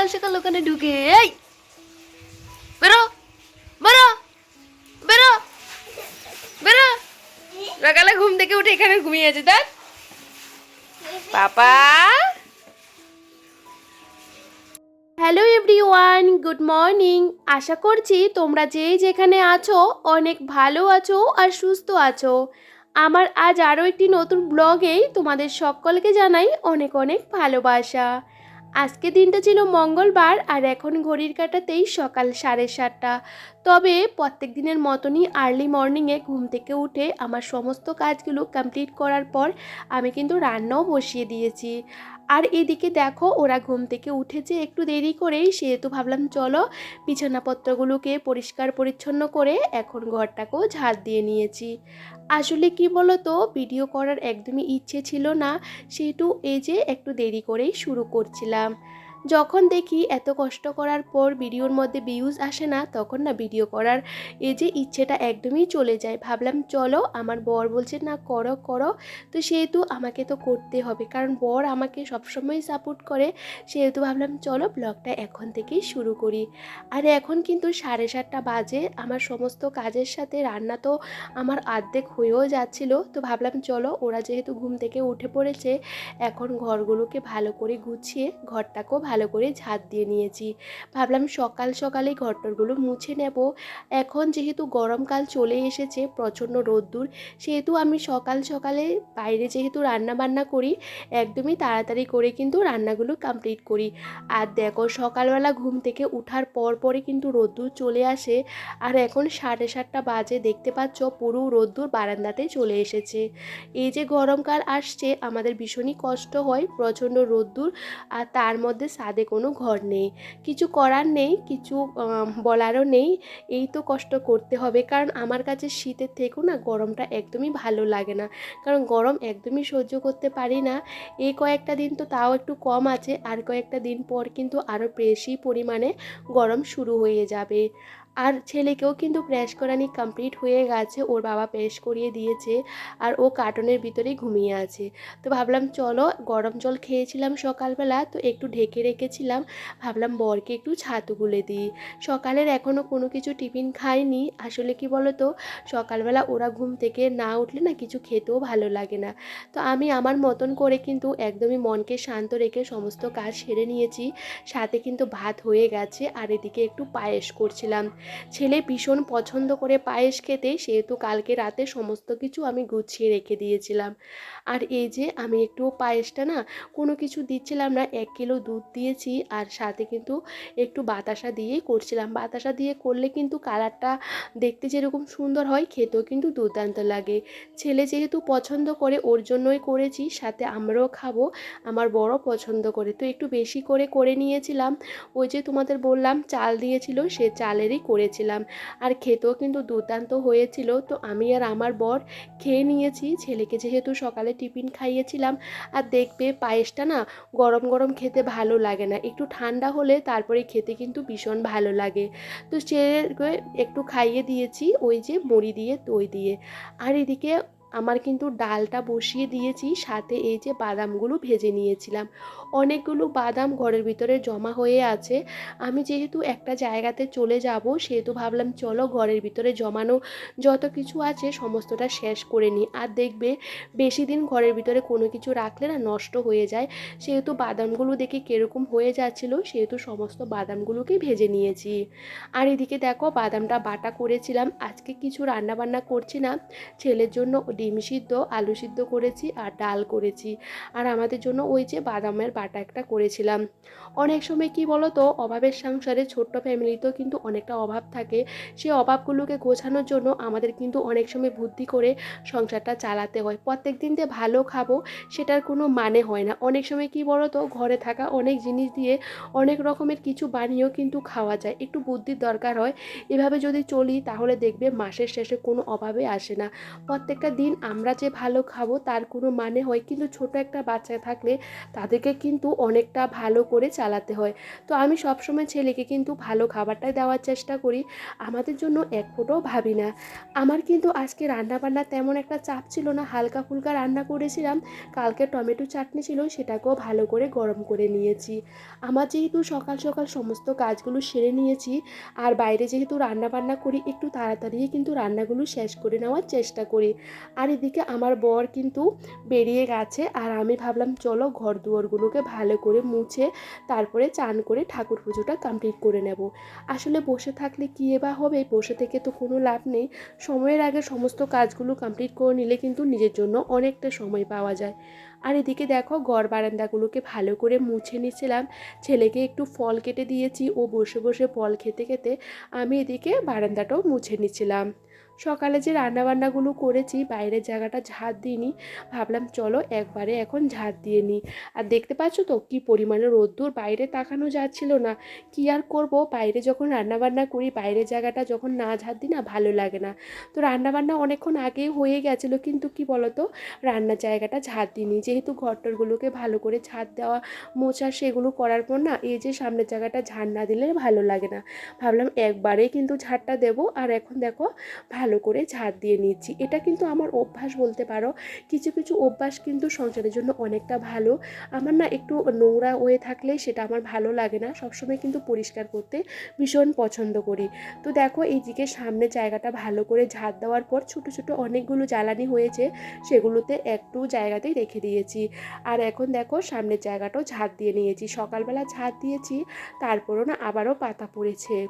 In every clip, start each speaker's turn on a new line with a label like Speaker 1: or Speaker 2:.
Speaker 1: সকাল সকাল ওখানে ঢুকে, এই। বেরো বেরো বেরো বেরো। সকালে ঘুম থেকে উঠে এখানে ঘুমিয়ে আছে তার পাপা। Hello everyone good morning. আশা করছি তোমরা যেই যেখানে আছো, অনেক ভালো আছো আর সুস্থ আছো। আমার আজ আরও একটি নতুন ব্লগেই তোমাদের সকলকে জানাই অনেক অনেক ভালোবাসা। আজকে দিনটা ছিল মঙ্গলবার আর এখন ঘড়ির কাটাতেই সকাল সাড়ে সাতটা। তবে প্রত্যেক দিনের মতনই আর্লি মর্নিংয়ে ঘুম থেকে উঠে আমার সমস্ত কাজগুলো কমপ্লিট করার পর আমি কিন্তু রান্নাও বসিয়ে দিয়েছি। আর এদিকে দেখো, ওরা ঘুম থেকে উঠেছে একটু দেরি করেই সেহেতু ভাবলাম চলো বিছানাপত্রগুলোকে পরিষ্কার পরিচ্ছন্ন করে এখন ঘরটাকেও ঝাড় দিয়ে নিয়েছি। আসলে কি বলো তো ভিডিও করার একদমই ইচ্ছে ছিল না, সেহেতু এই যে একটু দেরি করেই শুরু করছিলাম। যখন দেখি এত কষ্ট করার পর ভিডিওর মধ্যে ভিউজ আসে না, তখন না ভিডিও করার এই যে ইচ্ছেটা একদমই চলে যায়। ভাবলাম, চলো, আমার বর বলছে, না, করো করো। তো সেহেতু আমাকে তো করতে হবে। কারণ বর আমাকে সবসময় সাপোর্ট করে। সেহেতু ভাবলাম, চলো ব্লগটা এখন থেকেই শুরু করি। আর এখন কিন্তু সাড়ে সাতটা বাজে। আমার সমস্ত কাজের সাথে রান্না তো আমার অর্ধেক হয়েও যাচ্ছিল। তো ভাবলাম, চলো, ওরা যেহেতু ঘুম থেকে উঠে পড়েছে, এখন ঘরগুলোকে ভালো করে গুছিয়ে ঘরটাকেও ভালো করে ঝাঁট দিয়ে নিয়েছি। ভাবলাম সকাল সকালেই ঘরটরগুলো মুছে নেব। এখন যেহেতু গরমকাল চলে এসেছে, প্রচণ্ড রোদ্দুর, সেহেতু আমি সকাল সকালে বাইরে যেহেতু রান্না বান্না করি, একদমই তাড়াতাড়ি করে কিন্তু রান্নাগুলো কমপ্লিট করি। আর দেখো সকালবেলা ঘুম থেকে উঠার পর পরে কিন্তু রোদ্দুর চলে আসে। আর এখন সাড়ে সাতটা বাজে, দেখতে পাচ্ছ পুরো রোদ্দুর বারান্দাতে চলে এসেছে। এই যে গরমকাল আসছে, আমাদের ভীষণই কষ্ট হয়, প্রচণ্ড রোদ্দুর, আর তার মধ্যে ছাদে কোনো ঘর নেই। কিছু করার নেই, কিছু বলারও নেই। এই তো কষ্ট করতে হবে। কারণ আমার কাছে শীতের থেকেও না গরমটা একদমই ভালো লাগে না। কারণ গরম একদমই সহ্য করতে পারি না। এই কয়েকটা দিন তো তাও একটু কম আছে। আর কয়েকটা দিন পর কিন্তু আরও বেশি পরিমাণে গরম শুরু হয়ে যাবে। আর ছেলেকেও কিন্তু প্রেস করানি কমপ্লিট হয়ে গেছে। ওর বাবা প্রেস করিয়ে দিয়েছে আর ও কার্টনের ভিতরেই ঘুমিয়ে আছে। তো ভাবলাম চলো, গরম জল খেয়েছিলাম সকালবেলা, তো একটু ঢেকে রেখেছিলাম। ভাবলাম বরকে একটু ছাতু গুলে দিই। সকালের এখনও কোনো কিছু টিফিন খাইনি। আসলে কি বলো তো সকালবেলা ওরা ঘুম থেকে না উঠলে না কিছু খেতেও ভালো লাগে না। তো আমি আমার মতন করে কিন্তু একদমই মনকে শান্ত রেখে সমস্ত কাজ সেরে নিয়েছি। সাথে কিন্তু ভাত হয়ে গেছে আর এদিকে একটু পায়েস করছিলাম। ছেলে ভীষণ পছন্দ করে পায়েস খেতে, সেহেতু কালকে রাতে সমস্ত কিছু আমি গুছিয়ে রেখে দিয়েছিলাম। আর এই যে আমি একটু পায়েসটা না কোনো কিছু দিচ্ছিলাম না, এক কিলো দুধ দিয়েছি আর সাথে কিন্তু একটু বাতাসা দিয়েই করছিলাম। বাতাসা দিয়ে করলে কিন্তু কালারটা দেখতে যেরকম সুন্দর হয়, খেতেও কিন্তু দুর্দান্ত লাগে। ছেলে যেহেতু পছন্দ করে, ওর জন্যই করেছি, সাথে আমরাও খাব, আমার বড় পছন্দ করে। তো একটু বেশি করে করে নিয়েছিলাম। ওই যে তোমাদের বললাম, চাল দিয়েছিল, সে চালেরই করেছিলাম। আর খেতেও কিন্তু দুর্দান্ত হয়েছিল। তো আমি আর আমার বর খেয়ে নিয়েছি। ছেলেকে যেহেতু সকালে টিফিন খাইয়েছিলাম, আর দেখবে পায়েসটা না গরম গরম খেতে ভালো লাগে না। একটু ঠান্ডা হলে তারপরে খেতে কিন্তু ভীষণ ভালো লাগে। তো সে একটু খাইয়ে দিয়েছি, ওই যে মুড়ি দিয়ে দই দিয়ে। আর এদিকে আমার কিন্তু ডালটা বসিয়ে দিয়েছি, সাথে এই যে বাদামগুলো ভেজে নিয়েছিলাম। অনেকগুলো বাদাম ঘরের ভিতরে জমা হয়ে আছে। আমি যেহেতু একটা জায়গাতে চলে যাব, সেহেতু ভাবলাম চলো ঘরের ভিতরে জমানো যত কিছু আছে সমস্তটা শেষ করে নিই। আর দেখবে বেশি দিন ঘরের ভিতরে কোনো কিছু রাখলে না নষ্ট হয়ে যায়। সেহেতু বাদামগুলো দেখে কীরকম হয়ে যাচ্ছিল, সেহেতু সমস্ত বাদামগুলোকে ভেজে নিয়েছি। আর এদিকে দেখো বাদামটা বাটা করেছিলাম। আজকে কিছু রান্না বান্না করছি না। ছেলের জন্য ডিম সিদ্ধ, আলু সিদ্ধ করেছি আর ডাল করেছি। আর আমাদের জন্য ওই যে বাদামের বাটা একটা করেছিলাম। অনেক সময় কি বলো তো অভাবের সংসারে ছোট্ট ফ্যামিলিতেও কিন্তু অনেকটা অভাব থাকে। সেই অভাবগুলোকে গোছানোর জন্য আমাদের কিন্তু অনেক সময় বুদ্ধি করে সংসারটা চালাতে হয়। প্রত্যেক দিন যে ভালো খাব সেটার কোনো মানে হয় না। অনেক সময় কি বলো তো ঘরে থাকা অনেক জিনিস দিয়ে অনেক রকমের কিছু বানিয়েও কিন্তু খাওয়া যায়। একটু বুদ্ধির দরকার হয়। এভাবে যদি চলি তাহলে দেখবে মাসের শেষে কোনো অভাবে আসে না। প্রত্যেকটা দিন আমরা যে ভালো খাব তার কোনো মানে হয়। কিন্তু ছোট একটা বাচ্চা থাকলে তাদেরকে কিন্তু অনেকটা ভালো করে চালাতে হয়। তো আমি সবসময় ছেলেকে কিন্তু ভালো খাবারটাই দেওয়ার চেষ্টা করি। আমাদের জন্য এক ফোঁটাও ভাবি না। আমার কিন্তু আজকে রান্নাবান্না তেমন একটা চাপ ছিল না। হালকা ফুলকা রান্না করেছিলাম। কালকে টমেটো চাটনি ছিল, সেটাকেও ভালো করে গরম করে নিয়েছি। আমার যেহেতু সকাল সকাল সমস্ত কাজগুলো সেরে নিয়েছি আর বাইরে যেহেতু রান্না বান্না করি, একটু তাড়াতাড়ি কিন্তু রান্নাগুলো শেষ করে নেওয়ার চেষ্টা করি। আর এদিকে আমার বর কিন্তু বেরিয়ে গেছে। আর আমি ভাবলাম, চলো ঘর দুয়ারগুলোকে ভালো করে মুছে তারপরে চান করে ঠাকুর পুজোটা কমপ্লিট করে নেব। আসলে বসে থাকলে কী বা হবে? বসে থেকে তো কোনো লাভ নেই। সময়ের আগে সমস্ত কাজগুলো কমপ্লিট করে নিলে কিন্তু নিজের জন্য অনেকটা সময় পাওয়া যায়। আর এদিকে দেখো, ঘর বারান্দাগুলোকে ভালো করে মুছে নিয়েছিলাম। ছেলেকে একটু ফল কেটে দিয়েছি। ও বসে বসে ফল খেতে খেতে আমি এদিকে বারান্দাটাও মুছে নিচ্ছিলাম সকালে যে রান্নাবান্নাগুলো করেছি, বাইরের জায়গাটা ঝাড় দিইনি। ভাবলাম চলো একবারে এখন ঝাড় দিয়ে নিই। আর দেখতে পাচ্ছ তো কি পরিমাণে রোদ্দুর? বাইরে তাকানো যাচ্ছিল না। কি আর করব? বাইরে যখন রান্নাবান্না করি, বাইরের জায়গাটা যখন না ঝাড় দিই না, ভালো লাগে না। তো রান্নাবান্না অনেকক্ষণ আগেই হয়ে গেছিল, কিন্তু কি বলতো? রান্নার জায়গাটা ঝাড় দিইনি। যেহেতু ঘরটরগুলোকে ভালো করে ঝাড় দেওয়া, মোছা সেগুলো করার পর না, এই যে সামনের জায়গাটা ঝাড় না দিলে ভালো লাগে না। ভাবলাম একবারেই কিন্তু ঝাড়টা দেবো। আর এখন দেখো, ভালো করে ঝাড় দিয়ে নিচ্ছি। এটা কিন্তু আমার অভ্যাস বলতে পারো। কিছু কিছু অভ্যাস কিন্তু সংসারের জন্য অনেকটা ভালো। আমার না একটু নোংরা হয়ে থাকলে সেটা আমার ভালো লাগে না। সবসময় কিন্তু পরিষ্কার করতে ভীষণ পছন্দ করি। তো দেখো, এই দিকে সামনে জায়গাটা ভালো করে ঝাড় দেওয়ার পর ছোট ছোট অনেকগুলো জ্বালানি হয়েছে, সেগুলোতে একটু জায়গাতেই রেখে দিয়েছি। আর এখন দেখো, সামনের জায়গাটাও ঝাড় দিয়ে নিয়েছি। সকালবেলা ঝাড় দিয়েছি, তারপরও না আবারও পাতা পড়েছে।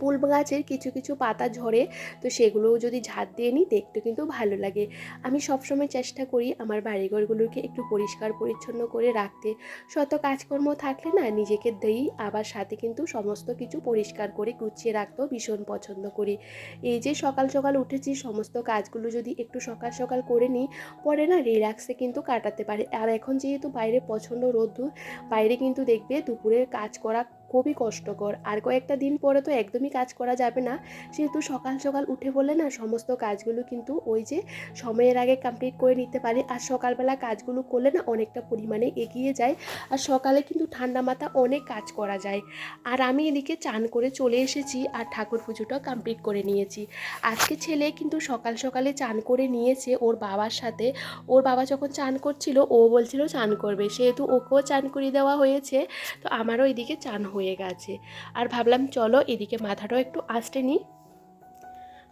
Speaker 1: ফুল গাছের কিছু কিছু পাতা ঝরে, তো সেগুলোও যদি ঝাড় দিয়ে নিই, দেখতে কিন্তু ভালো লাগে। আমি সবসময় চেষ্টা করি আমার বাড়িঘরগুলোকে একটু পরিষ্কার, পরিচ্ছন্ন করে রাখতে। শত কাজকর্ম থাকলে না নিজেকে দেই, আবার সাথে কিন্তু সমস্ত কিছু পরিষ্কার করে গুছিয়ে রাখতেও ভীষণ পছন্দ করি। এই যে সকাল সকাল উঠেছি, সমস্ত কাজগুলো যদি একটু সকাল সকাল করে নিই, পরে না রিল্যাক্সে কিন্তু কাটাতে পারে। আর এখন যেহেতু বাইরে প্রচণ্ড রোদ্দুর, বাইরে কিন্তু দেখবে দুপুরের কাজ করা খুবই কষ্টকর। আর কয়েকটা দিন পরে তো একদমই কাজ করা যাবে না। সেহেতু সকাল সকাল উঠে বললে না, সমস্ত কাজগুলো কিন্তু ওই যে সময়ের আগে কমপ্লিট করে নিতে পারি। আর সকালবেলা কাজগুলো করলে না অনেকটা পরিমাণে এগিয়ে যায়। আর সকালে কিন্তু ঠান্ডা মাথা অনেক কাজ করা যায়। আর আমি এদিকে চান করে চলে এসেছি আর ঠাকুর পুজোটাও কমপ্লিট করে নিয়েছি। আজকে ছেলে কিন্তু সকাল সকালে চান করে নিয়েছে ওর বাবার সাথে। ওর বাবা যখন চান করছিল, ও বলছিল চান করবে। সেহেতু ওকেও চান করিয়ে দেওয়া হয়েছে। তো আমারও এদিকে চান হয়ে গেছে। আর ভাবলাম চলো এদিকে মাথাটাও একটু আস্তে নিই।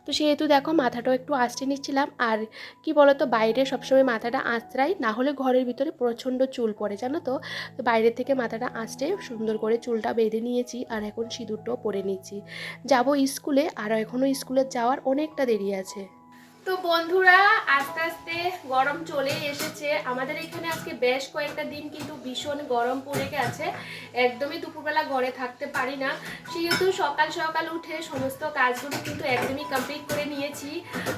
Speaker 1: তো সেহেতু দেখো মাথাটাও একটু আঁচড়ে নিচ্ছিলাম। আর কি বলতো, বাইরে সবসময় মাথাটা আঁচড়াই, না হলে ঘরের ভিতরে প্রচণ্ড চুল পড়ে, জানো তো? তো বাইরে থেকে মাথাটা আঁচড়ে সুন্দর করে চুলটা বেঁধে নিয়েছি আর এখন সিঁদুরটাও পরে নিচ্ছি। যাব স্কুলে, আর এখনও স্কুলে যাওয়ার অনেকটা দেরি আছে। তো বন্ধুরা, আস্তে আস্তে গরম চলে এসেছে। আমাদের এখানে আজকে বেশ কয়েকটা দিন কিন্তু ভীষণ গরম পড়ে গেছে। একদমই দুপুরবেলা ঘরে থাকতে পারি না। সেহেতু সকাল সকাল উঠে সমস্ত কাজগুলো কিন্তু একদমই কমপ্লিট করে নিয়েছি।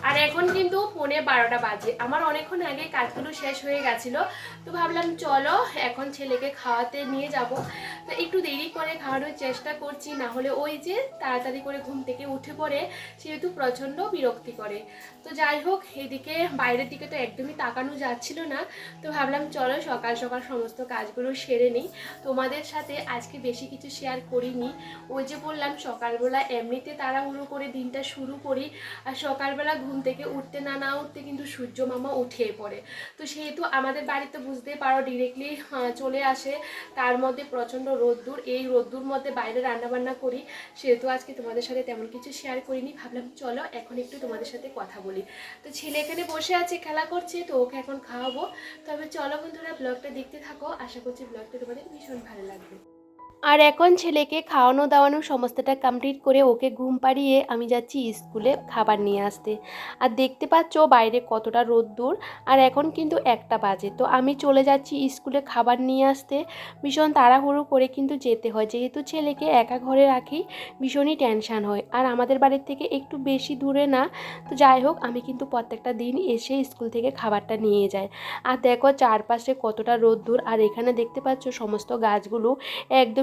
Speaker 1: আর এখন কিন্তু পৌনে বারোটা বাজে। আমার অনেকক্ষণ আগে কাজগুলো শেষ হয়ে গেছিল। তো ভাবলাম, চলো এখন ছেলেকে খাওয়াতে নিয়ে যাব। তো একটু দেরি করে খাওয়ানোর চেষ্টা করছি, না হলে ওই যে তাড়াতাড়ি করে ঘুম থেকে উঠে পড়ে, সেহেতু প্রচণ্ড বিরক্তি করে। তো যাই হোক, এদিকে বাইরের দিকে তো একদমই তাকানো যাচ্ছিল না। তো ভাবলাম, চলো সকাল সকাল সমস্ত কাজগুলো সেরে নিই। তোমাদের সাথে আজকে বেশি কিছু শেয়ার করিনি। ওই যে বললাম, সকালবেলা এমনিতে তাড়াহুড়ো করে দিনটা শুরু করি। আর সকালবেলা ঘুম থেকে উঠতে না না উঠতে কিন্তু সূর্য মামা উঠে পড়ে। তো সেহেতু আমাদের বাড়িতে বুঝতে পারো ডিরেক্টলি চলে আসে। তার মধ্যে প্রচণ্ড রোদ্দুর। এই রোদ্দুর মধ্যে বাইরে রান্নাবান্না করি। সেহেতু আজকে তোমাদের সাথে তেমন কিছু শেয়ার করিনি। ভাবলাম, চলো এখন একটু তোমাদের সাথে কথা বলি। তো ছেলে এখানে বসে আছে, খেলা করছে, তো ওকে এখন খাওয়াবো। তবে চলো বন্ধুরা, ব্লগটা দেখতে থাকো। আশা করছি ব্লগটা তোমাদের ভীষণ ভালো লাগবে। আর এখন ছেলেকে খাওয়ানো দাওয়ানো সমস্তটা কমপ্লিট করে ওকে ঘুম পাড়িয়ে আমি যাচ্ছি স্কুলে খাবার নিয়ে আসতে। আর দেখতে পাচ্ছ বাইরে কতটা রোদ্দুর, আর এখন কিন্তু একটা বাজে। তো আমি চলে যাচ্ছি স্কুলে খাবার নিয়ে আসতে। ভীষণ তাড়াহুড়ো করে কিন্তু যেতে হয়। যেহেতু ছেলেকে একা ঘরে রাখি, ভীষণই টেনশান হয়। আর আমাদের বাড়ির থেকে একটু বেশি দূরে না। তো যাই হোক, আমি কিন্তু প্রত্যেকটা দিন এসে স্কুল থেকে খাবারটা নিয়ে যাই। আর দেখো চারপাশে কতটা রোদ্দুর, আর এখানে দেখতে পাচ্ছ সমস্ত গাছগুলো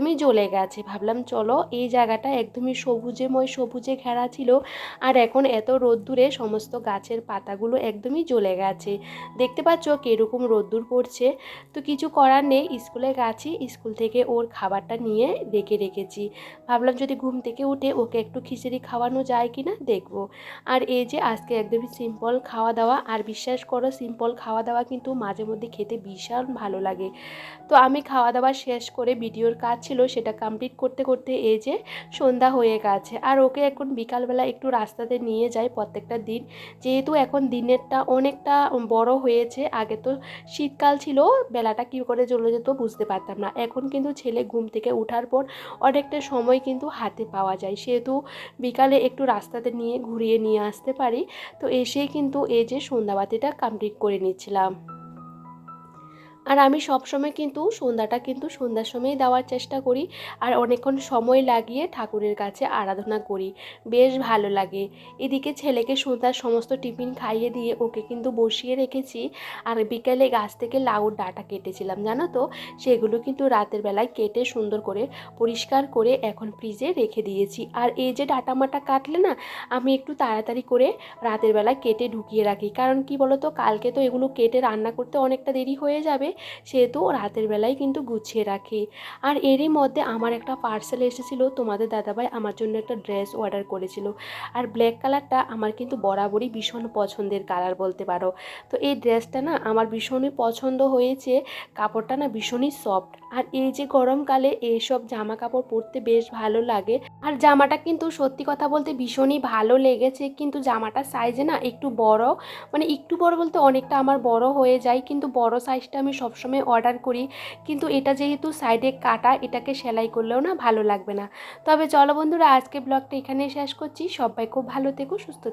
Speaker 1: একদমই জ্বলে গেছে। ভাবলাম, চলো, এই জায়গাটা একদমই সবুজেময়, সবুজে ঘেরা ছিল আর এখন এত রোদ্দুরে সমস্ত গাছের পাতাগুলো একদমই জ্বলে গেছে। দেখতে পাচ্ছ কীরকম রোদ্দুর পড়ছে। তো কিছু করার নেই, স্কুলে গেছি, স্কুল থেকে ওর খাবারটা নিয়ে ডেকে রেখেছি। ভাবলাম যদি ঘুম থেকে উঠে ওকে একটু খিচুড়ি খাওয়ানো যায় কি না দেখব। আর এই যে আজকে একদমই সিম্পল খাওয়া দাওয়া আর বিশ্বাস করো সিম্পল খাওয়া দাওয়া কিন্তু মাঝে মধ্যে খেতে ভীষণ ভালো লাগে। তো আমি খাওয়া দাওয়া শেষ করে ভিডিওর কাজ ছিল সেটা কমপ্লিট করতে করতে এই যে সন্ধ্যা হয়ে গেছে। আর ওকে এখন বিকালবেলা একটু রাস্তাতে নিয়ে যাই প্রত্যেকটা দিন। যেহেতু এখন দিনেরটা অনেকটা বড় হয়েছে, আগে তো শীতকাল ছিল, বেলাটা কী করে চলে যেত বুঝতে পারতাম না। এখন কিন্তু ছেলে ঘুম থেকে ওঠার পর অনেকটা সময় কিন্তু হাতে পাওয়া যায়। সেহেতু বিকালে একটু রাস্তাতে নিয়ে ঘুরিয়ে নিয়ে আসতে পারি। তো এসেই কিন্তু এই যে সন্ধ্যাবাতিটা কমপ্লিট করে নিচ্ছিলাম। আর আমি সবসময় কিন্তু সন্ধ্যাটা কিন্তু সন্ধ্যার সময়ই দেওয়ার চেষ্টা করি আর অনেকক্ষণ সময় লাগিয়ে ঠাকুরের কাছে আরাধনা করি। বেশ ভালো লাগে। এদিকে ছেলেকে সন্ধ্যার সমস্ত টিফিন খাইয়ে দিয়ে ওকে কিন্তু বসিয়ে রেখেছি। আর বিকেলে গাছ থেকে লাউর ডাটা কেটেছিলাম, জানো তো? সেগুলো কিন্তু রাতের বেলায় কেটে সুন্দর করে পরিষ্কার করে এখন ফ্রিজে রেখে দিয়েছি। আর এই যে ডাটা মাটা কাটলে না, আমি একটু তাড়াতাড়ি করে রাতের বেলায় কেটে ঢুকিয়ে রাখি। কারণ কি বলতো? কালকে তো এগুলো কেটে রান্না করতে অনেকটা দেরি হয়ে যাবে। সেহেতু রাতের বেলায় কিন্তু গুছিয়ে রাখি। আর এরই মধ্যে আমার একটা পার্সেল এসেছিল, তোমাদের দাদাভাই আমার জন্য একটা ড্রেস অর্ডার করেছিল। আর ব্ল্যাক কালারটা আমার কিন্তু বরাবরই ভীষণ পছন্দের কালার বলতে পারো। তো এই ড্রেসটা না আমার ভীষণই পছন্দ হয়েছে, কাপড়টা না ভীষণই সফট আর এই যে গরমকালে এইসব জামা কাপড় পরতে বেশ ভালো লাগে। আর জামাটা কিন্তু সত্যি কথা বলতে ভীষণই ভালো লেগেছে, কিন্তু জামাটা সাইজে না একটু বড় মানে একটু বড় বলতে অনেকটা আমার বড় হয়ে যায়, কিন্তু বড় সাইজটা আমি সবসময় অর্ডার করি। কিন্তু এটা যেহেতু সাইডে কাটা, এটাকে সেলাই করলেও না ভালো লাগবে না। তবে চলো বন্ধুরা আজকে ব্লগটা এখানেই শেষ করছি। সবাই খুব ভালো থেকো, সুস্থ